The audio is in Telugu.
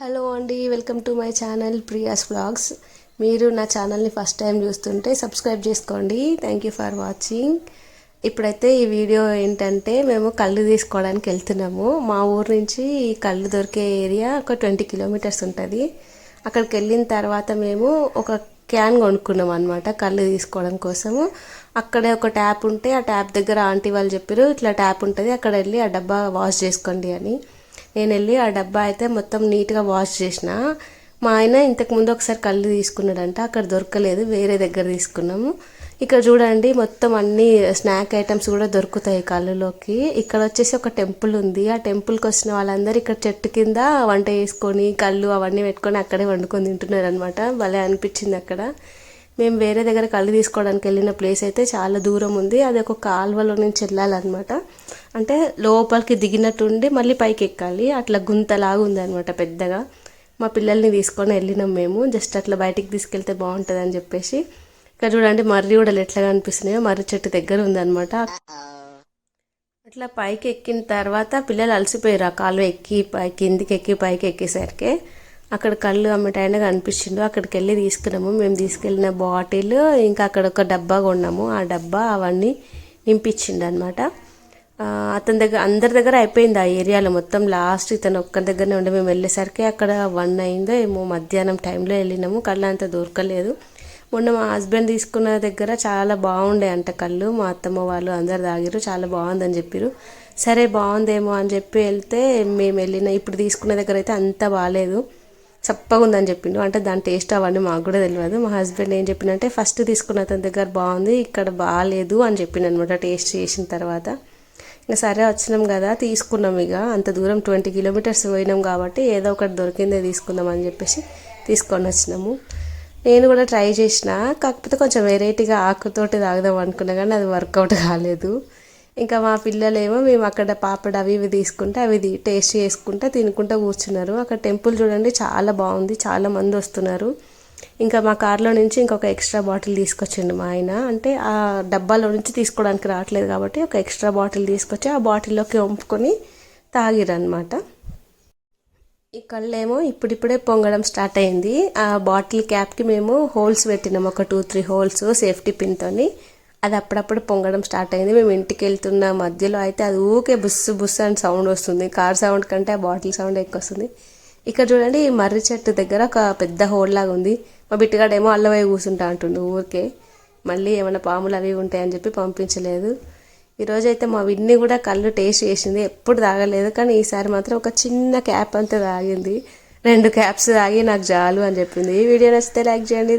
హలో అండి welcome to my channel Priya's blogs మీరు నా ఛానల్ని ఫస్ట్ టైం చూస్తుంటే సబ్స్క్రైబ్ చేసుకోండి. థ్యాంక్ యూ ఫర్ వాచింగ్ ఇప్పుడైతే ఈ వీడియో ఏంటంటే మేము కళ్ళు తీసుకోవడానికి వెళ్తున్నాము. మా ఊరు నుంచి ఈ కళ్ళు దొరికే ఏరియా ఒక ట్వంటీ కిలోమీటర్స్ ఉంటుంది. అక్కడికి వెళ్ళిన తర్వాత మేము ఒక క్యాన్ కొనుక్కున్నాం అనమాట కళ్ళు తీసుకోవడం కోసము. అక్కడే ఒక ట్యాప్ ఉంటే ఆ ట్యాప్ దగ్గర ఆంటీ వాళ్ళు చెప్పారు ఇట్లా ట్యాప్ ఉంటుంది అక్కడ వెళ్ళి ఆ డబ్బా వాష్ చేసుకోండి అని. నేను వెళ్ళి ఆ డబ్బా అయితే మొత్తం నీట్గా వాష్ చేసిన. మా ఆయన ఇంతకు ముందు ఒకసారి కళ్ళు తీసుకున్నాడంట అక్కడ దొరకలేదు వేరే దగ్గర తీసుకున్నాము. ఇక్కడ చూడండి మొత్తం అన్ని స్నాక్ ఐటమ్స్ కూడా దొరుకుతాయి కళ్ళులోకి. ఇక్కడ వచ్చేసి ఒక టెంపుల్ ఉంది. ఆ టెంపుల్కి వచ్చిన వాళ్ళందరూ ఇక్కడ చెట్టు కింద వంట చేసుకొని కళ్ళు అవన్నీ పెట్టుకొని అక్కడే వండుకొని తింటున్నారు అనమాట భలే అనిపించింది అక్కడ. మేము వేరే దగ్గర కళ్ళు తీసుకోవడానికి వెళ్ళిన ప్లేస్ అయితే చాలా దూరం ఉంది. అది ఒక కాల్వలో నుంచి వెళ్ళాలన్నమాట. అంటే లోపలికి దిగినట్టుండి మళ్ళీ పైకి ఎక్కాలి. అట్లా గుంతలాగా ఉంది అనమాట పెద్దగా. మా పిల్లల్ని తీసుకొని వెళ్ళినాం మేము. జస్ట్ అట్లా బయటికి తీసుకెళ్తే బాగుంటుంది అని చెప్పేసి. ఇక్కడ చూడండి మర్రి కూడా ఎట్లా కనిపిస్తున్నాయో. మర్రి చెట్టు దగ్గర ఉందనమాట అట్లా పైకి ఎక్కిన తర్వాత పిల్లలు అలసిపోయారు ఆ కాలువ ఎక్కి పై కిందికి ఎక్కి పైకి ఎక్కేసరికి. అక్కడ కళ్ళు అమ్మటాయన కనిపించిండు. అక్కడికి వెళ్ళి తీసుకున్నాము. మేము తీసుకెళ్ళిన బాటిల్ ఇంకా అక్కడ ఒక డబ్బా కొన్నాము. ఆ డబ్బా అవన్నీ నింపించిండు అనమాట అతని దగ్గర అందరి దగ్గర అయిపోయింది ఆ ఏరియాలో మొత్తం. లాస్ట్ ఇతను ఒక్కరి దగ్గరనే ఉండే. మేము వెళ్ళేసరికి అక్కడ వన్ అయిందో ఏమో మధ్యాహ్నం టైంలో వెళ్ళినాము. కళ్ళు అంత దొరకలేదు. మొన్న మా హస్బెండ్ తీసుకున్న దగ్గర చాలా బాగుండే అంట కళ్ళు. మా అత్తమ్మ వాళ్ళు అందరు తాగిరు చాలా బాగుందని చెప్పారు సరే బాగుందేమో అని చెప్పి వెళ్తే మేము వెళ్ళిన ఇప్పుడు తీసుకున్న దగ్గర అయితే అంత బాగాలేదు చప్పగా ఉందని చెప్పిండు. అంటే దాని టేస్ట్ అవన్నీ మాకు కూడా తెలియదు మా హస్బెండ్ ఏం చెప్పిండంటే ఫస్ట్ తీసుకున్న అతని దగ్గర బాగుంది ఇక్కడ బాగాలేదు అని చెప్పిండు అనమాట టేస్ట్ చేసిన తర్వాత. ఇంకా సరే వచ్చినాం కదా తీసుకున్నాం ఇక అంత దూరం ట్వంటీ కిలోమీటర్స్ పోయినాం కాబట్టి ఏదో ఒకటి దొరికిందే తీసుకుందాం అని చెప్పేసి తీసుకొని వచ్చినాము. నేను కూడా ట్రై చేసిన. కాకపోతే కొంచెం వెరైటీగా ఆకుతోటి తాగుదాం అనుకున్నా కానీ అది వర్కౌట్ కాలేదు. ఇంకా మా పిల్లలేమో మేము అక్కడ పాపడ అవి ఇవి తీసుకుంటే అవి టేస్ట్ చేసుకుంటే తినుకుంటూ కూర్చున్నారు. అక్కడ టెంపుల్ చూడండి చాలా బాగుంది చాలా మంది వస్తున్నారు. ఇంకా మా కార్లో నుంచి ఇంకొక ఎక్స్ట్రా బాటిల్ తీసుకొచ్చిండు మా ఆయన. అంటే ఆ డబ్బాలో నుంచి తీసుకోవడానికి రావట్లేదు కాబట్టి ఒక ఎక్స్ట్రా బాటిల్ తీసుకొచ్చి ఆ బాటిల్లోకి వంపుకొని తాగిరనమాట ఈ కళ్ళేమో ఇప్పుడిప్పుడే పొంగడం స్టార్ట్ అయింది. ఆ బాటిల్ క్యాప్కి మేము హోల్స్ పెట్టినాం ఒక టూ త్రీ హోల్స్ సేఫ్టీ పిన్తోని అది అప్పుడప్పుడు పొంగడం స్టార్ట్ అయింది. మేము ఇంటికి వెళ్తున్న మధ్యలో అయితే అది ఊకే బుస్సు బుస్సు అని సౌండ్ వస్తుంది. కార్ సౌండ్ కంటే ఆ బాటిల్ సౌండ్ ఎక్కువ వస్తుంది. ఇక్కడ చూడండి ఈ మర్రి చెట్టు దగ్గర ఒక పెద్ద హోల్ లాగా ఉంది. మా బిట్టుగాడేమో అల్లవై కూర్చుంటా అంటుండు ఊరికే. మళ్ళీ ఏమైనా పాములు అవి ఉంటాయని చెప్పి పంపించలేదు. ఈరోజు అయితే మా విన్ని కూడా కళ్ళు టేస్ట్ చేసింది. ఎప్పుడు తాగలేదు. కానీ ఈసారి మాత్రం ఒక చిన్న క్యాప్ అంతా తాగింది. రెండు క్యాప్స్ తాగి నాకు చాలు అని చెప్పింది. ఈ వీడియో నచ్చితే లైక్ చేయండి.